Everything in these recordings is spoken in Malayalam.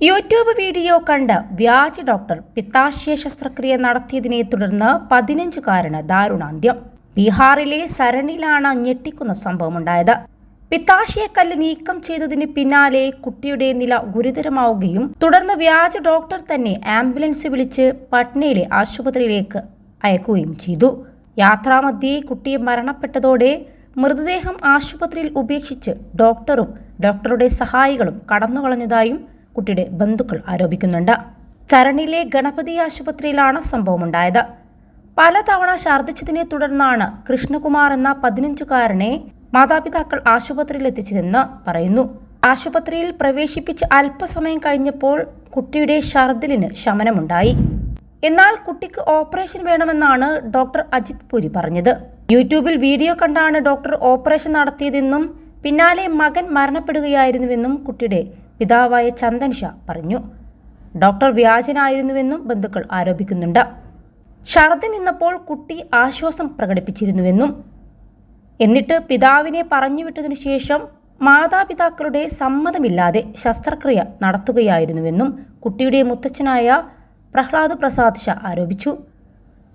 യൂട്യൂബ് വീഡിയോ കണ്ട് വ്യാജ ഡോക്ടർ പിത്താശയ ശസ്ത്രക്രിയ നടത്തിയതിനെ തുടർന്ന് പതിനഞ്ചുകാരന് ദാരുണാന്ത്യം. ബീഹാറിലെ സരണിലാണ് ഞെട്ടിക്കുന്ന സംഭവമുണ്ടായത്. പിത്താശയക്കല്ല് നീക്കം ചെയ്തതിന് പിന്നാലെ കുട്ടിയുടെ നില ഗുരുതരമാവുകയും തുടർന്ന് വ്യാജ ഡോക്ടർ തന്നെ ആംബുലൻസ് വിളിച്ച് പട്നയിലെ ആശുപത്രിയിലേക്ക് അയക്കുകയും ചെയ്തു. യാത്രാമധ്യേ കുട്ടിയെ മരണപ്പെട്ടതോടെ മൃതദേഹം ആശുപത്രിയിൽ ഉപേക്ഷിച്ച് ഡോക്ടറും ഡോക്ടറുടെ സഹായികളും കടന്നുകളഞ്ഞതായും കുട്ടിയുടെ ബന്ധുക്കൾ ആരോപിക്കുന്നുണ്ട്. ചരണിലെ ഗണപതി ആശുപത്രിയിലാണ് സംഭവമുണ്ടായത്. പലതവണ ഛർദ്ദിച്ചതിനെ തുടർന്നാണ് കൃഷ്ണകുമാർ എന്ന പതിനഞ്ചുകാരനെ മാതാപിതാക്കൾ ആശുപത്രിയിൽ എത്തിച്ചതെന്ന് പറയുന്നു. ആശുപത്രിയിൽ പ്രവേശിപ്പിച്ച് അല്പസമയം കഴിഞ്ഞപ്പോൾ കുട്ടിയുടെ ഷർദിലിന് ശമനമുണ്ടായി. എന്നാൽ കുട്ടിക്ക് ഓപ്പറേഷൻ വേണമെന്നാണ് ഡോക്ടർ അജിത് പുരി പറഞ്ഞത്. യൂട്യൂബിൽ വീഡിയോ കണ്ടാണ് ഡോക്ടർ ഓപ്പറേഷൻ നടത്തിയതെന്നും പിന്നാലെ മകൻ മരണപ്പെടുകയായിരുന്നുവെന്നും കുട്ടിയുടെ പിതാവായ ചന്ദൻ ഷാ പറഞ്ഞു. ഡോക്ടർ വ്യാജനായിരുന്നുവെന്നും ബന്ധുക്കൾ ആരോപിക്കുന്നുണ്ട്. ഛർദി നിന്നപ്പോൾ കുട്ടി ആശ്വാസം പ്രകടിപ്പിച്ചിരുന്നുവെന്നും. എന്നിട്ട് പിതാവിനെ പറഞ്ഞുവിട്ടതിനു ശേഷം മാതാപിതാക്കളുടെ സമ്മതമില്ലാതെ ശസ്ത്രക്രിയ നടത്തുകയായിരുന്നുവെന്നും കുട്ടിയുടെ മുത്തച്ഛനായ പ്രഹ്ലാദ് പ്രസാദ് ഷാ ആരോപിച്ചു.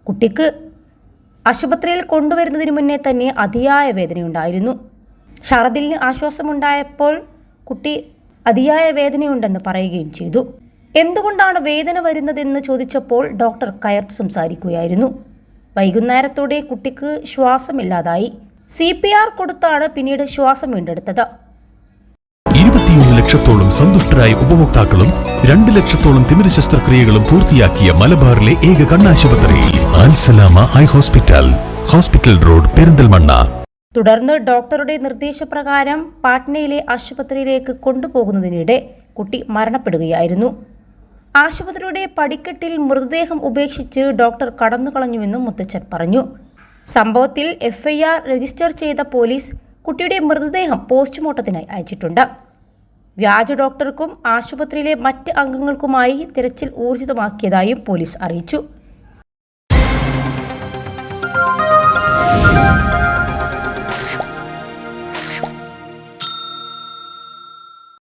കുട്ടിക്ക് ആശുപത്രിയിൽ കൊണ്ടുവരുന്നതിന് മുന്നേ തന്നെ അതിയായ വേദനയുണ്ടായിരുന്നു. ഷർദിലിന് ആശ്വാസമുണ്ടായപ്പോൾ കുട്ടി അതിയായ വേദനയുണ്ടെന്ന് പറയുകയും ചെയ്തു. എന്തുകൊണ്ടാണ് വേദന വരുന്നതെന്ന് ചോദിച്ചപ്പോൾ ഡോക്ടർ കയർത്ത് സംസാരിക്കുകയായിരുന്നു. വൈകുന്നേരത്തോടെ കുട്ടിക്ക് ശ്വാസമില്ലാതായി. സി പി ആർ കൊടുത്താണ് പിന്നീട് ശ്വാസം വീണ്ടെടുത്തത്. ഇരുപത്തിയൊന്ന് ലക്ഷത്തോളം സന്തുഷ്ടരായ ഉപഭോക്താക്കളും രണ്ട് ലക്ഷത്തോളം തിമിര ശസ്ത്രക്രിയകളും പൂർത്തിയാക്കിയ മലബാറിലെ ഏക കണ്ണാശുപത്രി Al Salama eye hospital hospital road Perinthalmanna. തുടർന്ന് ഡോക്ടറുടെ നിർദ്ദേശപ്രകാരം പാട്നയിലെ ആശുപത്രിയിലേക്ക് കൊണ്ടുപോകുന്നതിനിടെ കുട്ടി മരണപ്പെടുകയായിരുന്നു. ആശുപത്രിയുടെ പടിക്കെട്ടിൽ മൃതദേഹം ഉപേക്ഷിച്ച് ഡോക്ടർ കടന്നുകളഞ്ഞുവെന്നും മുത്തച്ഛൻ പറഞ്ഞു. സംഭവത്തിൽ എഫ്ഐആർ രജിസ്റ്റർ ചെയ്ത പോലീസ് കുട്ടിയുടെ മൃതദേഹം പോസ്റ്റ്മോർട്ടത്തിനായി അയച്ചിട്ടുണ്ട്. വ്യാജ ഡോക്ടർക്കും ആശുപത്രിയിലെ മറ്റ് അംഗങ്ങൾക്കുമായി തിരച്ചിൽ ഊർജിതമാക്കിയതായും പോലീസ് അറിയിച്ചു.